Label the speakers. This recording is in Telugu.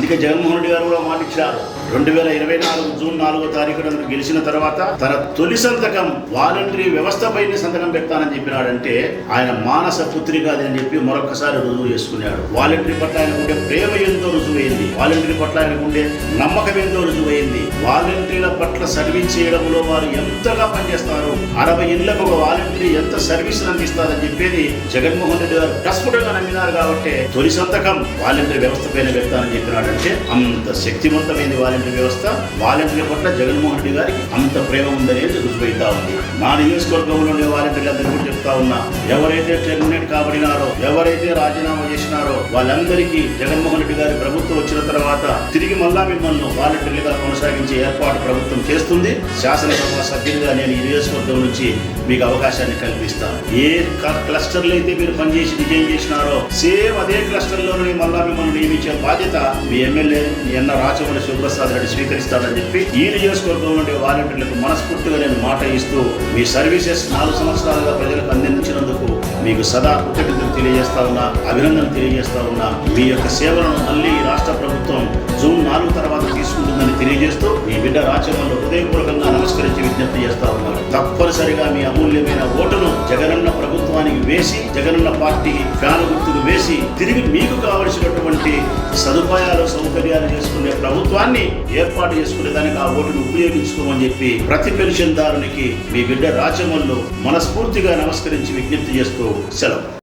Speaker 1: అందుకే జగన్మోహన్ రెడ్డి గారు కూడా మాట ఇచ్చినారు. రెండు వేల ఇరవై నాలుగు జూన్ నాలుగో తారీఖున గెలిచిన తర్వాత తన తొలి సంతకం వాలంటరీ వ్యవస్థపైనే సంతకం పెడతానని చెప్పినాడంటే ఆయన మానస పుత్రిక అని చెప్పి మరొకసారి రుజువు చేసుకున్నాడు. వాలంటరీ పట్ల ఆయనకు ఉండే ప్రేమ ఎంతో రుజువైంది. వాలంటరీ పట్ల ఆయనకు ఉండే నమ్మకం ఎంతో రుజువైంది. వాలంటీర్ల పట్ల సర్వీస్ చేయడంలో వారు ఎంతగా పనిచేస్తారు అరవై ఇళ్ళకు ఒక వాలంటీర్ ఎంత సర్వీస్ అందిస్తారని చెప్పేది జగన్మోహన్ రెడ్డి గారు ప్రస్ఫుటంగా నమ్మినారు కాబట్టి తొలి సంతకం వాలంటీర్ వ్యవస్థ పైన పెడతానని చెప్పినాడంటే అంత శక్తివంతమైంది వాలంటీర్. వ్యవస్థ వాలంటీర్ల పట్ల జగన్మోహన్ రెడ్డి గారికి అంత ప్రేమ ఉందనేది రుజువైతా ఉంది. నా నియోజకవర్గంలో ఉండే వాలంటీర్లందరూ చెప్తా ఉన్నా ఎవరైతే టెర్మినేట్ కాబడినారో ఎవరైతే రాజీనామా చేసినారో వాళ్ళందరికీ జగన్మోహన్ రెడ్డి గారి ప్రభుత్వం వచ్చిన తర్వాత తిరిగి మళ్ళా మిమ్మల్ని వాలంటీర్లుగా కొనసాగించే ఏర్పాటు ప్రభుత్వం చేస్తుంది. శాసనసభ సభ్యులుగా నేను ఈ నియోజకవర్గం నుంచి మీకు అవకాశాన్ని కల్పిస్తాను. ఏ క- క్లస్టర్లు అయితే మీరు పనిచేసి విజయం చేసినారో సేమ్ అదే క్లస్టర్లోనే మళ్ళా మిమ్మల్ని నియమించే బాధ్యత మీ ఎమ్మెల్యే ఎన్న రాచమల్లి శివప్రసాద్ రెడ్డి స్వీకరిస్తాడని చెప్పి ఈ నియోజకవర్గం నుండి వాలంటీర్లకు మనస్ఫూర్తిగా నేను మాట ఇస్తూ మీ సర్వీసెస్ నాలుగు సంవత్సరాలుగా ప్రజలకు అందించినందుకు మీకు సదా కృతజ్ఞతలు తెలియజేస్తా ఉన్నా అభినందనలు తెలియజేస్తా ఉన్నా. మీ యొక్క సేవలను మళ్ళీ ఈ రాష్ట్ర ప్రభుత్వం తెలియజేస్తూ మీ బిడ్డ రాజ్యంలో హృదయపూర్వకంగా నమస్కరించి విజ్ఞప్తి చేస్తా ఉన్నారు తప్పనిసరిగా మీ అమూల్యమైన ఓటును జగనన్న ప్రభుత్వానికి వేసి జగనన్న పార్టీ ఫ్యాన్ గుర్తుకు వేసి తిరిగి మీకు కావలసినటువంటి సదుపాయాలు సౌకర్యాలు చేసుకునే ప్రభుత్వాన్ని ఏర్పాటు చేసుకునే దానికి ఆ ఓటును ఉపయోగించుకోమని చెప్పి ప్రతి పెన్షన్దారునికి మీ బిడ్డ రాచమల్లు మనస్ఫూర్తిగా నమస్కరించి విజ్ఞప్తి చేస్తూ సెలవు.